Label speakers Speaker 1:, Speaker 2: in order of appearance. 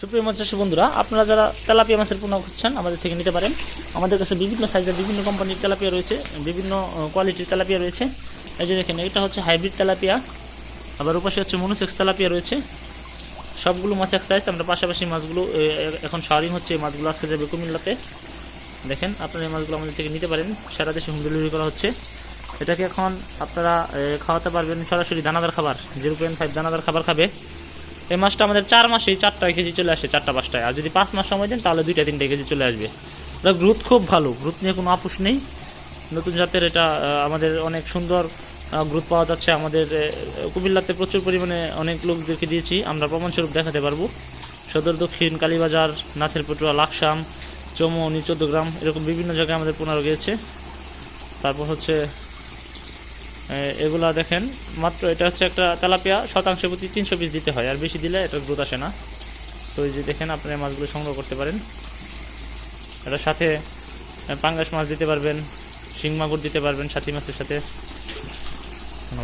Speaker 1: সুপ্রিয় চাষী বন্ধুরা, আপনারা যারা তেলাপিয়া মাছের পোনা খুঁজছেন আমাদের থেকে নিতে পারেন। আমাদের কাছে বিভিন্ন সাইজের বিভিন্ন কোম্পানির তেলাপিয়া রয়েছে, বিভিন্ন কোয়ালিটির তেলাপিয়া রয়েছে। এই যে দেখেন, এটা হচ্ছে হাইব্রিড তেলাপিয়া। আবার ওপাশে হচ্ছে মনুসেক্স তেলাপিয়া রয়েছে। সবগুলো মাছ এক সাইজ আমরা পাশাপাশি মাছগুলো এখন শাওয়ারিং হচ্ছে, এই মাছগুলো আজকে যাবে কুমিল্লাতে। দেখেন, আপনারা এই মাছগুলো আমাদের থেকে নিতে পারেন। সারা দেশে হোম ডেলিভারি করা হচ্ছে। এটাকে এখন আপনারা খাওয়াতে পারবেন সরাসরি দানাদার খাবার জিরো পয়েন্ট ফাইভ দানাদার খাবার খাবে। এই মাছটা আমাদের চার মাসেই চারটা কেজি চলে আসে, চারটা পাঁচটায়। আর যদি পাঁচ মাস সময় দেন, তাহলে দুইটা তিনটা কেজি চলে আসবে। এটা গ্রোথ খুব ভালো। গ্রোথ নিয়ে কোনো আপুস নেই। নতুন জাতের এটা আমাদের অনেক সুন্দর গ্রোথ পাওয়া যাচ্ছে। আমাদের কুমিল্লাতে প্রচুর পরিমাণে অনেক লোকদেরকে দিয়েছি। আমরা প্রমাণস্বরূপ দেখাতে পারব। সদর, দক্ষিণ, কালীবাজার, নাথের পটুয়া, লাকসাম, চৌমনি, চোদ্দগ্রাম, এরকম বিভিন্ন জায়গায় আমাদের পুনরায় গিয়েছে। তারপর হচ্ছে এগুলা দেখেন। মাত্র এটা হচ্ছে একটা তেলাপিয়া, শতাংশ প্রতি তিনশো পিস দিতে হয়, আর বেশি দিলে এটা গ্রোথ আসে না। তো এই যে দেখেন, আপনি মাছগুলো সংগ্রহ করতে পারেন। এটার সাথে পাঙ্গাস মাছ দিতে পারবেন, শিং মাগুর দিতে পারবেন সাথী মাছের সাথে।